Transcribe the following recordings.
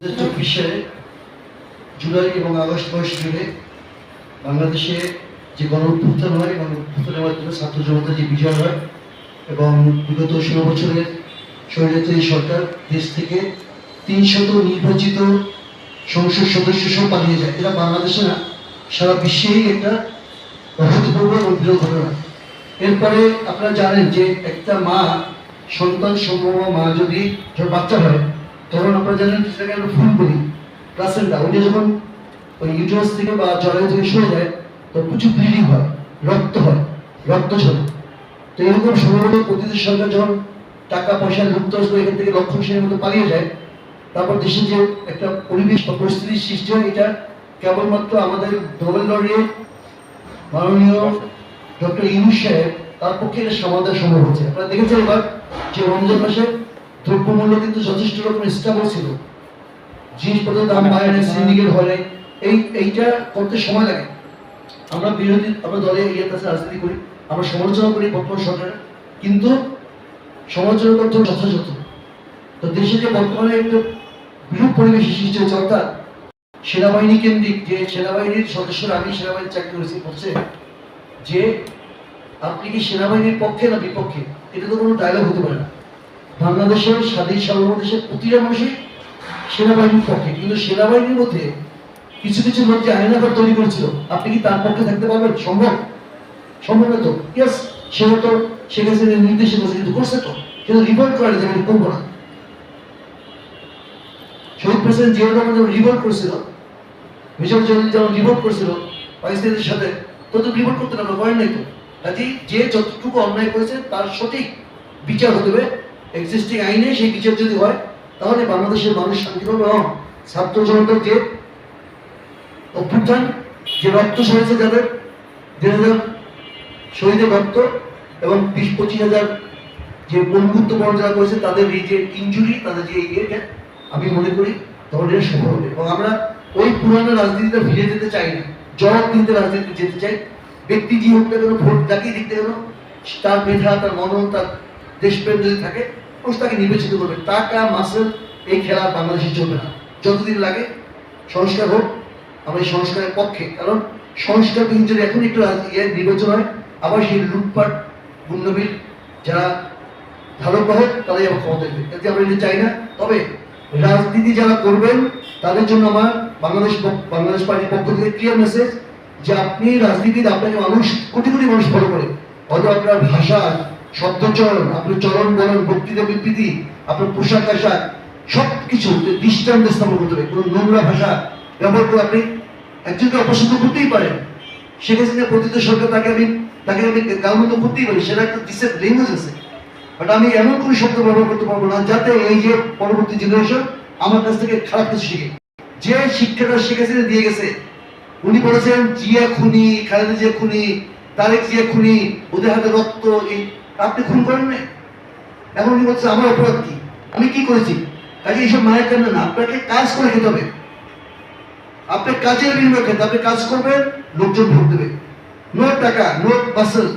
চব্বিশ জুলাই এবং আগস্ট মাস জুড়ে বাংলাদেশে যে গণ অভ্যুত্থান হয় এবং অভ্যুত্থানের মাধ্যমে ছাত্র জনতা যে বিজয় হয় এবং বিগত ষোলো বছরের স্বৈরাচারী সরকার দেশ থেকে তিনশত নির্বাচিত সংসদ সদস্য সহ পালিয়ে যায়। এটা বাংলাদেশে না, সারা বিশ্বেই একটা অভূতপূর্ব এবং ঘটনা। এরপরে আপনারা জানেন যে একটা মা, সন্তান সম্ভব মা যদি বাচ্চা হয় তখন আপনারা জানেন সেটাকে আমরা ফুল করি। প্লাসেন্টা ওইটা যখন ওই ইউটারাস থেকে বা জলে থেকে সরে যায়, তো প্রচুর ব্লিডিং হয়, রক্ত হয়, রক্ত ঝরে। তো এরকম সম্ভবত প্রতিটি সরকার যখন টাকা, পয়সা লুপ্তরাজ করে এখান থেকে লক্ষণ সেনের মতো পালিয়ে যায়, তারপর দেশে যে একটা পরিবেশ বা পরিস্থিতির সৃষ্টি হয়, এটা কেবলমাত্র আমাদের নোবেল লরিয়েট মাননীয় ডক্টর ইউনুস সাহেব, তার পক্ষে এটা সমাধান সম্ভব হচ্ছে আপনারা দেখেছেন এবার যে রমজান মাসে দ্রব্যমূল্য কিন্তু যথেষ্ট রকম স্টেবল ছিল। জিনিসপত্রের দাম না সিন্ডিকেট নাই এই, এইটা করতে সময় লাগে। আমরা বিরোধী, আমরা দলে ইয়ের কাছে রাজনীতি করি, আমরা সমালোচনা করি বর্তমান সরকারের। কিন্তু সমালোচনা করতে যথাযথ। তো দেশে যে বর্তমানে একটা বিরূপ পরিবেশের সৃষ্টি হয়েছে, অর্থাৎ সেনাবাহিনী কেন্দ্রিক যে সেনাবাহিনীর সদস্যরা আমি সেনাবাহিনীর চাকরি করেছি বলছে যে আপনি কি সেনাবাহিনীর পক্ষে না বিপক্ষে, এটা তো কোনো ডায়লগ হতে পারে না। বাংলাদেশের স্বাধীন সার্বভৌমদেশের প্রতিটা মানুষই সেনাবাহিনীর পক্ষে, কিন্তু সেনাবাহিনীর মধ্যে কিছু কিছু লোক যে আইনাগর তৈরি করেছিল, আপনি কি তার পক্ষে থাকতে পারবেন? সম্ভব? সম্ভব না তো? ইয়েস সে হয়তো শেখ হাসিনার নির্দেশে বসে কিন্তু করছে তো? কিন্তু রিভোল্ট করে যে আমি করব না। শহীদ প্রেসিডেন্ট জিয়াউর রহমান যখন রিভোল্ট করেছিল মেজর জেনারেল যখন রিভোল্ট করেছিল পাকিস্তানের সাথে তো তো রিভোল্ট করতে না করেন নাই তো। কাজেই যে যতটুকু অন্যায় করেছে, তার সঠিক বিচার হতে হবে। এক্সিস্টিং আইনে সেই বিচার যদি হয়, তাহলে বাংলাদেশের মানুষ শান্তি পাবে। এবং ছাত্র জনতার যে অভ্যুত্থান, যে রক্ত সরেছে যাদের, দেড় হাজার শহীদের রক্ত এবং বিশ, পঁচিশ হাজার যে বন্ধুত্ব যারা করেছে, তাদের এই যে ইঞ্জুরি তাদের যে ইয়েটা, আমি মনে করি এটা সফল হবে। এবং আমরা ওই পুরানো রাজনীতিতে ফিরে যেতে চাই না। জবাব দিতে রাজনীতিতে যেতে চাই। ব্যক্তি যে হোক না কেন, ভোট যাকেই দিতে গেল তার মেধা, তার মনন, তার দেশপ্রেম যদি থাকে মানুষ তাকে নির্বাচিত করবে। টাকা, মাসেল, এই খেলা বাংলাদেশে চলবে না। যতদিন লাগে সংস্কার হোক, আমরা এই সংস্কারের পক্ষে। কারণ সংস্কার কিন্তু যদি এখন একটু রাজ- ইয়ে নির্বাচন হয়, আবার সেই লুটপাট গুন্ডবিল যারা ভালো গ্রাহক তারাই আবার ক্ষমতা দেবে এতে আমরা এটা চাই না। তবে রাজনীতি যারা করবেন, তাদের জন্য আমার বাংলাদেশ বাংলাদেশ পার্টির পক্ষ থেকে ক্লিয়ার মেসেজ যে আপনি রাজনীতিতে আপনাকে মানুষ, কোটি কোটি মানুষ ফলো করে। হয়তো আপনার ভাষা শব্দচরণ আপনার চরণ বক্তৃতা বিবৃতি আপনার পোশাক আশাক দৃষ্টান্ত স্থাপন করতে হবে। কোনো নোংরা ভাষা ব্যবহার করে আপনি একজনকে করতেই পারেন। সরকার, তাকে আমি তাকে আমি করতেই পারি। সেটা একটা ল্যাঙ্গুয়েজ আছে। বাট আমি এমন কোনো শব্দ ব্যবহার করতে পারব না, যাতে এই যে পরবর্তী জেনারেশন আমার কাছ থেকে খারাপ কিছু শিখে। যে শিক্ষাটা শেখ হাসিনা দিয়ে গেছে, উনি বলেছেন, জিয়া খুনি, খালেদা জিয়া খুনি, তারেক জিয়া খুনি, ওদের হাতে রক্ত, এই আপনি খুন করেন এখন উনি বলছে, আমার অপরাধ কি? আমি কি করেছি? কাজে এইসব মায়ের কেন না, আপনাকে কাজ করে খেতে হবে। আপনি কাজের বিনিময়ে খেতে আপনি কাজ করবেন, লোকজন ভোট দেবে। নো টাকা নো বাসেল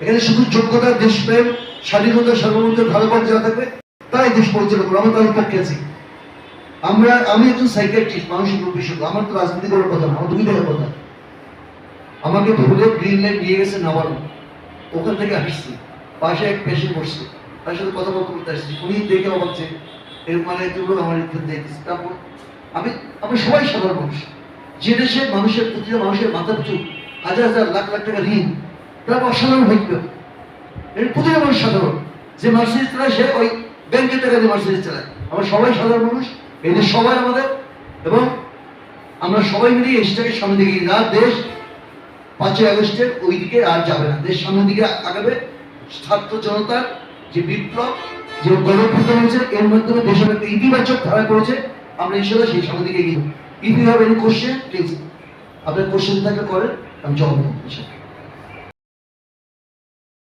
এখানে শুধু যোগ্যতা দেশপ্রেম স্বাধীনতা, সার্বভৌমত্বের ভালোবাসা যারা থাকবে তাই দেশ পরিচালনা করব। আমরা তাদের পক্ষে আছি। আমরা, আমি একজন সাইকিয়াট্রিস্ট মানসিক রোগ বিশেষজ্ঞ আমার তো রাজনীতি করার কথা না, আমার দুই দেখার কথা। আমাকে ভুলে গ্রিন লাইন নিয়ে গেছে, নামানো। ওখান থেকে আসছি পাশে এক পেশেন্ট বসছে। তার সাথে কথা বলতে বলতে আসছি। উনি দেখে যে, এর মানে তুলো আমার এখানে দেখতেছি তারপর আমি, আমরা সবাই সাধারণ মানুষ। যে দেশে মানুষের প্রতিটা মানুষের মাথা পিছু হাজার হাজার লাখ লাখ টাকা ঋণ তারা অসাধারণ গেল এর প্রতিটা মানুষ সাধারণ। যে মার্সিডিজ চালায়, সে ওই ব্যাংকের টাকা দিয়ে মার্সিডিজ চালায়। আমরা সবাই সাধারণ মানুষ। এই দেশ সবাই আমাদের। এবং আমরা সবাই মিলে এই দেশটাকে সামনে দিকে না, দেশ পাঁচই আগস্টের ওই দিকে আর যাবে না। দেশ সামনের দিকে আগাবে। ছাত্র জনতার, যে বিপ্লব, যে গণপ্রদান হয়েছে, এর মাধ্যমে দেশের একটা ইতিবাচক ধারা করেছে, আমরা ইনশাল্লাহ সেই সামনে দিকে গিয়ে you have any question please আপনার কোশ্চেন থাকলে করেন, আমি জবাব দেবো